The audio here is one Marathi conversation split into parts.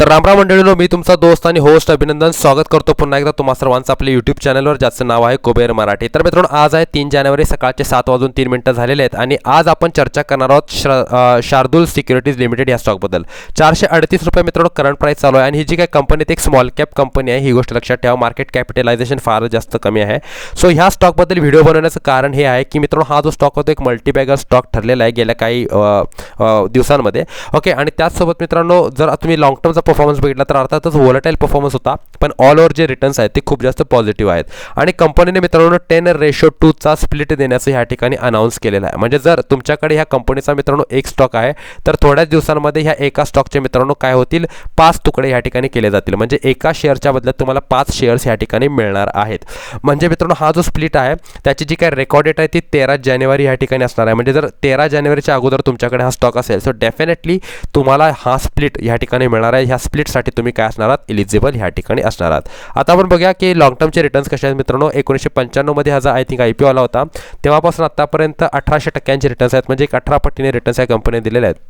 तर रामराम मंडळीनो मी तुमचा दोस्त आणि होस्ट अभिनंदन. स्वागत करतो पुन्हा एकदा तुम्हा सर्वांचं आपल्या यूट्यूब चॅनलवर ज्याचं नाव आहे कुबेर मराठी. तर मित्रांनो आज आहे तीन जानेवारी सकाळचे सात वाजून तीन मिनटं झालेले आहेत आणि आज आपण चर्चा करणार आहोत शार्दूल सिक्युरिटीज लिमिटेड या स्टॉकबद्दल चारशे अडतीस रुपये मित्रांनो करंट प्राईस चालू आहे आणि ही जी काही कंपनी ती एक स्मॉल कॅप कंपनी आहे ही गोष्ट लक्षात ठेवा. मार्केट कॅपिटलायझेशन फार जास्त कमी आहे. सो ह्या स्टॉकबद्दल व्हिडिओ बनवण्याचं कारण हे आहे की मित्रांनो हा जो स्टॉक होतो एक मल्टीबॅगर स्टॉक ठरलेला आहे गेल्या काही दिवसांमध्ये. ओके आणि त्याचसोबत मित्रांनो जर तुम्ही लॉंग टर्मचा परफॉर्मन्स बघितला तर अर्थातच व्हॉलटाईल परफॉर्मन्स होता. पण ऑल ओव्हर जे रिटर्न्स आहेत ते खूप जास्त पॉझिटिव्ह आहेत. आणि कंपनीने मित्रांनो टेन रेशो टूचा स्प्लिट देण्याचं ह्या ठिकाणी अनाऊन्स केलेलं आहे. म्हणजे जर तुमच्याकडे ह्या कंपनीचा मित्रांनो एक स्टॉक आहे तर थोड्याच दिवसांमध्ये ह्या एका स्टॉकचे मित्रांनो काय होतील? पाच तुकडे ह्या ठिकाणी केले जातील. म्हणजे एका शेअरच्या बदल्यात तुम्हाला पाच शेअर्स ह्या ठिकाणी मिळणार आहेत. म्हणजे मित्रांनो हा जो स्प्लिट आहे त्याची जी काय रेकॉर्ड डेट आहे ती तेरा जानेवारी ह्या ठिकाणी असणार आहे. म्हणजे जर तेरा जानेवारीच्या अगोदर तुमच्याकडे हा स्टॉक असेल सो डेफिनेटली तुम्हाला हा स्प्लिट ह्या ठिकाणी मिळणार आहे. ह्या स्प्लिटसाठी तुम्ही काय असणार आहात? इलिजिबल ह्या ठिकाणी असणार आहात. आता आपण बघूया की लॉंग टर्मचे रिटर्न्स कसे आहेत मित्रांनो? एकोणीसशे पंच्याण्णवमध्ये हा जो आय थिंक आय पी आला होता तेव्हापासून आतापर्यंत अठराशे टक्क्यांचे रिटर्न्स आहेत. म्हणजे एक अठरा पट्टीने रिटर्न्स या कंपनीने दिलेले आहेत.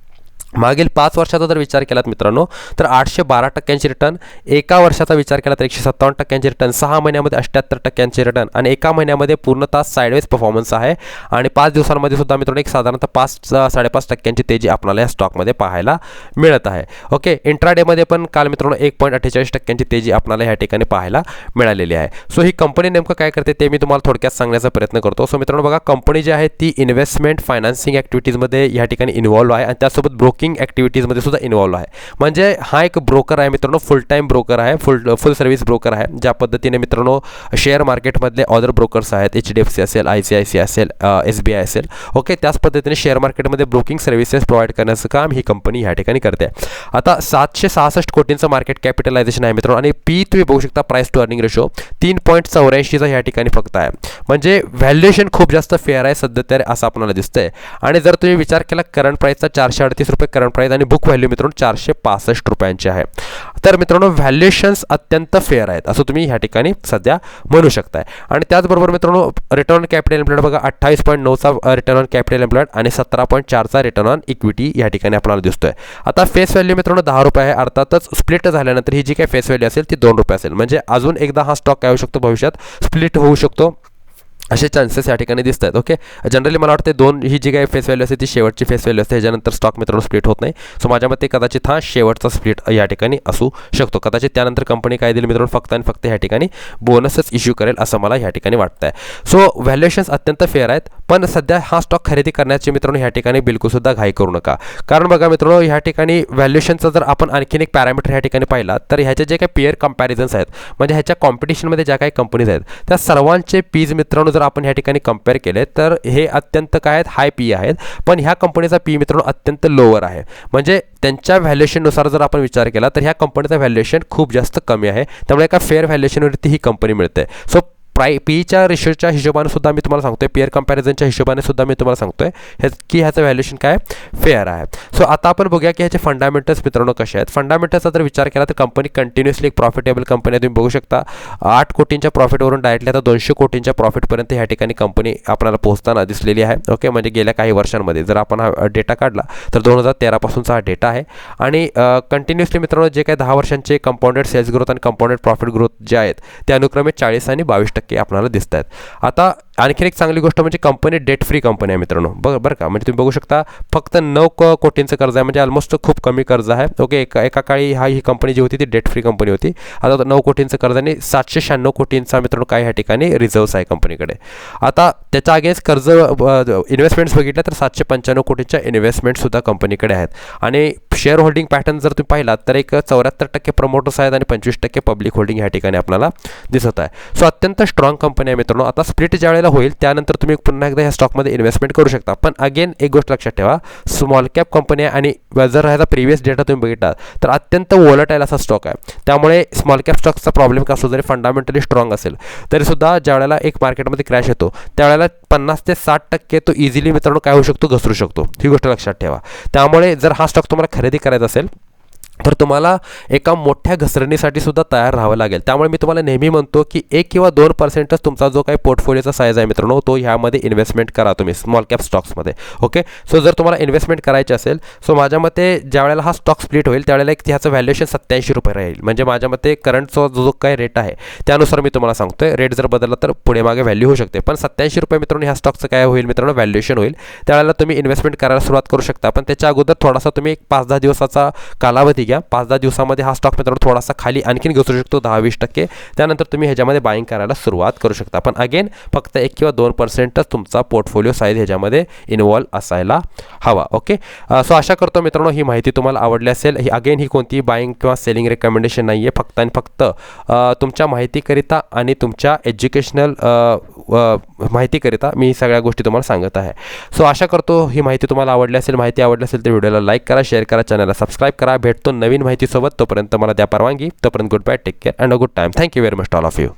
मागील पाच वर्षाचा जर विचार केलात मित्रांनो तर आठशे बारा टक्क्यांचे रिटर्न एका वर्षाचा विचार केला तर एकशे सत्तावन्न टक्क्यांचे रिटर्न सहा महिन्यामध्ये अठ्ठ्याहत्तर टक्क्यांचे रिटर्न आणि एका महिन्यामध्ये पूर्णतः साईडवेज परफॉर्मन्स आहे. आणि पाच दिवसांमध्ये सुद्धा मित्रांनो एक साधारणतः पाच साडेपाच टक्क्यांची तेजी आपल्याला या स्टॉकमध्ये पाहायला मिळत आहे. ओके इंट्राडेमध्ये पण काल मित्रांनो एक पॉईंट अठ्ठेचाळीस टक्क्यांची तेजी आपल्याला ह्या ठिकाणी पाहायला मिळालेली आहे. सो ही कंपनी नेमकं काय करते ते मी तुम्हाला थोडक्यात सांगण्याचा प्रयत्न करतो. सो मित्रांनो बघा कंपनी जी आहे ती इन्व्हेस्टमेंट फायनान्सिंग ॲक्टिव्हिटीजमध्ये या ठिकाणी इन्व्हॉल्व आहे आणि त्यासोबत ब्रोक ब्रोकिंग ॲक्टिव्हिटीजमध्ये सुद्धा इन्व्हॉल्व आहे. म्हणजे हा एक ब्रोकर आहे मित्रांनो फुल टाईम ब्रोकर आहे फुल फुल सर्व्हिस ब्रोकर आहे ज्या पद्धतीने मित्रांनो शेअर मार्केटमधले ऑदर ब्रोकर्स आहेत एच डी एफ सी असेल आय सी आय सी असेल एस बी आय असेल ओके त्याच पद्धतीने शेअर मार्केटमध्ये ब्रोकिंग सर्व्हिसेस प्रोव्हाइड करण्याचं काम ही कंपनी ह्या ठिकाणी करते. आता सातशे सहासष्ट कोटींचं मार्केट कॅपिटलायझेशन आहे मित्रांनो आणि पी तुम्ही बघू शकता प्राईस टू अर्निंग रेशो तीन पॉईंट चौऱ्याऐंशीचा ह्या ठिकाणी फक्त आहे. म्हणजे व्हॅल्युएशन खूप जास्त फेअर आहे सध्या तरी असं आपल्याला दिसतंय. आणि जर तुम्ही विचार केला करंट प्राईसचा चारशे अडतीस रुपये करंट प्राईस आणि बुक व्हॅल्यू मित्रांनो चारशे पासष्ट रुपयांचे आहे. तर मित्रांनो व्हॅल्युएशन्स अत्यंत फेअर आहेत असं तुम्ही ह्या ठिकाणी सध्या म्हणू शकताय. आणि त्याचबरोबर मित्रांनो रिटर्न ऑन कॅपिटल एम्प्लॉयड बघा अठ्ठावीस पॉईंट नऊचा रिटर्न ऑन कॅपिटल एम्प्लॉयड आणि सतरा पॉईंट चारचा रिटर्न ऑन इक्विटी या ठिकाणी आपल्याला दिसतोय. आता फेस व्हॅल्यू मित्रांनो दहा रुपये आहे अर्थातच स्प्लिट झाल्यानंतर ही जी काही फेस व्हॅल्यू असेल ती दोन रुपये असेल. म्हणजे अजून एकदा हा स्टॉक काय होऊ शकतो? भविष्यात स्प्लिट होऊ शकतो. असे चान्सेस या ठिकाणी दिसत आहेत ओके जनरली मला वाटते दोन ही जी काही फेस व्हॅल्यू असते ती शेवटची फेस व्हॅल्यू असते. ह्याच्यानंतर स्टॉक मित्रांनो स्प्लिट होत नाही. सो माझ्या मते कदाचित हा शेवटचा स्प्लिट या ठिकाणी असू शकतो. कदाचित त्यानंतर कंपनी काय देईल मित्रांनो? फक्त आणि फक्त या ठिकाणी बोनसच इश्यू करेल असं मला ह्या ठिकाणी वाटतं आहे सो व्हॅल्युएशन्स अत्यंत फेअर आहेत. पण सध्या हा स्टॉक खरेदी करण्याची मित्रांनो ह्या ठिकाणी बिलकुलसुद्धा घाई करू नका. कारण बघा मित्रांनो ह्या ठिकाणी व्हॅल्युएशनचा जर आपण आणखीन एक पॅरामीटर ह्या ठिकाणी पाहिला तर ह्याचे जे काही पेअर कम्पॅरिझन्स आहेत म्हणजे ह्याच्या कॉम्पिटिशनमध्ये ज्या काही कंपनीज आहेत त्या सर्वांचे पीज मित्रांनो जर आपण ह्या ठिकाणी कंपेअर केले तर हे अत्यंत काय आहेत? हाय पी आहेत. पण ह्या कंपनीचा पी मित्रांनो अत्यंत लोअर आहे. म्हणजे त्यांच्या व्हॅल्युएशननुसार जर आपण विचार केला तर ह्या कंपनीचं व्हॅल्युएशन खूप जास्त कमी आहे. त्यामुळे एका फेअर व्हॅल्युएशनवरती ही कंपनी मिळते. सो प्राय पीच्या रेशोच्या हिशोबाने सुद्धा मी तुम्हाला सांगतोय. पेअर कम्पॅरिझनच्या हिशोबाने सुद्धा मी तुम्हाला सांगतोय. हे की ह्याचं व्हॅल्युएशन काय? फेअर आहे. सो आता आपण बघूया की ह्याचे फंडामेंटल्स मित्रांनो कसे आहेत. फंडामेंटल्सचा जर विचार केला तर कंपनी कंटिन्युअसली एक प्रॉफिटेबल कंपनी आहे. तुम्ही बघू शकता. आठ कोटींच्या प्रॉफिटवरून डायरेक्टली आता दोनशे कोटींच्या प्रॉफिटपर्यंत ह्या ठिकाणी कंपनी आपल्याला पोहोचताना दिसलेली आहे. ओके म्हणजे गेल्या काही वर्षांमध्ये. जर आपण हा डेटा काढला तर दोन हजार तेरापासूनचा हा डेटा आहे. आणि कंटिन्युअसली मित्रांनो जे काही दहा वर्षांचे कंपाऊंडेड सेल्स ग्रोथ आणि कंपाऊंडेड प्रॉफिट ग्रोथ जे आहेत ते अनुक्रमे चाळीस आणि बावीस टक्के आपल्याला दिसत आहेत आता आणखीन एक चांगली गोष्ट म्हणजे कंपनी डेट फ्री कंपनी आहे मित्रांनो. बघ बरं का? म्हणजे तुम्ही बघू शकता फक्त नऊ क कोटींचं कर्ज आहे म्हणजे ऑलमोस्ट खूप कमी कर्ज आहे. ओके एका एका काळी हा ही कंपनी जी होती ती डेट फ्री कंपनी होती. आता नऊ कोटींचं कर्ज आणि सातशे शहाण्णव कोटींचा मित्रांनो काय ह्या ठिकाणी रिझर्व्स आहे कंपनीकडे आता त्याच्या अगेन्स्ट कर्ज इन्व्हेस्टमेंट्स बघितल्या तर सातशे पंच्याण्णव कोटींच्या इन्व्हेस्टमेंटसुद्धा कंपनीकडे आहेत. आणि शेअर होल्डिंग पॅटर्न जर तुम्ही पाहिलात तर एक चौऱ्याहत्तर टक्के प्रमोटर्स आहेत आणि पंचवीस टक्के पब्लिक होल्डिंग ह्या ठिकाणी आपल्याला दिसत आहे. सो अत्यंत स्ट्रॉंग कंपनी आहे मित्रांनो. आता स्प्लिट ज्या वेळेला होईल त्यानंतर तुम्ही पुन्हा एकदा ह्या स्टॉकमध्ये इन्व्हेस्टमेंट करू शकता. पण अगेन एक गोष्ट लक्षात ठेवा स्मॉल कॅप कंपनी आहे आणि जर ह्याचा प्रिव्हियस डेटा तुम्ही बघितला तर अत्यंत वॉलटाईल असा स्टॉक आहे. त्यामुळे स्मॉल कॅप स्टॉकचा प्रॉब्लेम का असो जरी फंडामेंटली स्ट्रॉंग असेल तरीसुद्धा ज्या वेळेला एक मार्केटमध्ये क्रॅश येतो त्यावेळेला पन्नास ते साठ टक्के तो इझिली मित्रांनो काय होऊ शकतो? घसरू शकतो. ही गोष्ट लक्षात ठेवा. त्यामुळे जर हा स्टॉक तुम्हाला खरेदी करायचा असेल तर तुम्हाला एका मोठ्या घसरणीसाठी सुद्धा तयार राहावं लागेल. त्यामुळे मी तुम्हाला नेहमी म्हणतो की एक किंवा दोन पर्सेंटच तुमचा जो काही पोर्टफोलिओचा साईज आहे मित्रांनो तो ह्यामध्ये इन्व्हेस्टमेंट करा तुम्ही स्मॉल कॅप स्टॉक्समध्ये ओके सो जर तुम्हाला इन्व्हेस्टमेंट करायची असेल सो माझ्या मते ज्या वेळेला हा स्टॉक स्प्लिट होईल त्यावेळेला एक ह्याचं व्हॅल्युएशन सत्याऐंशी रुपये राहील. म्हणजे माझ्या मते करंटचा जो जो काही रेट आहे त्यानुसार मी तुम्हाला सांगतोय रेट जर बदलला तर पुढे मागे व्हॅल्यू होऊ शकते. पण सत्याऐंशी रुपये मित्रांनो ह्या स्टॉकचं काय होईल मित्रांनो व्हॅल्युएशन होईल. त्यावेळेला तुम्ही इन्व्हेस्टमेंट करायला सुरुवात करू शकता. पण त्याच्या अगोदर थोडासा तुम्ही एक पाच दहा दिवसाचा कालावधी घ्या. पाच दहा दिवसामध्ये हा स्टॉक मित्रांनो थोडासा खाली आणखीन घसरू शकतो दहा वीस टक्के. त्यानंतर तुम्ही ह्याच्यामध्ये बाईंग करायला सुरुवात करू शकता. पण अगेन फक्त एक किंवा दोन पर्सेंटच तुमचा पोर्टफोलिओ साईज ह्याच्यामध्ये इन्वॉल्व असायला हवा. ओके सो आशा करतो मित्रांनो ही माहिती तुम्हाला आवडली असेल. ही अगेन ही कोणतीही बाईंग किंवा सेलिंग रेकमेंडेशन नाही आहे फक्त आणि फक्त तुमच्या माहितीकरिता आणि तुमच्या एज्युकेशनल माहितीकरिता मी सगळ्या गोष्टी तुम्हाला सांगत आहे. सो आशा करतो ही माहिती तुम्हाला आवडली असेल. माहिती आवडली असेल तर व्हिडिओला लाईक करा शेअर करा चॅनलला सबस्क्राईब करा. भेटतो नवीन माहितीसोबत तोपर्यंत मला द्या परवानगी. तोपर्यंत good bye take care and a good time thank you very much all of you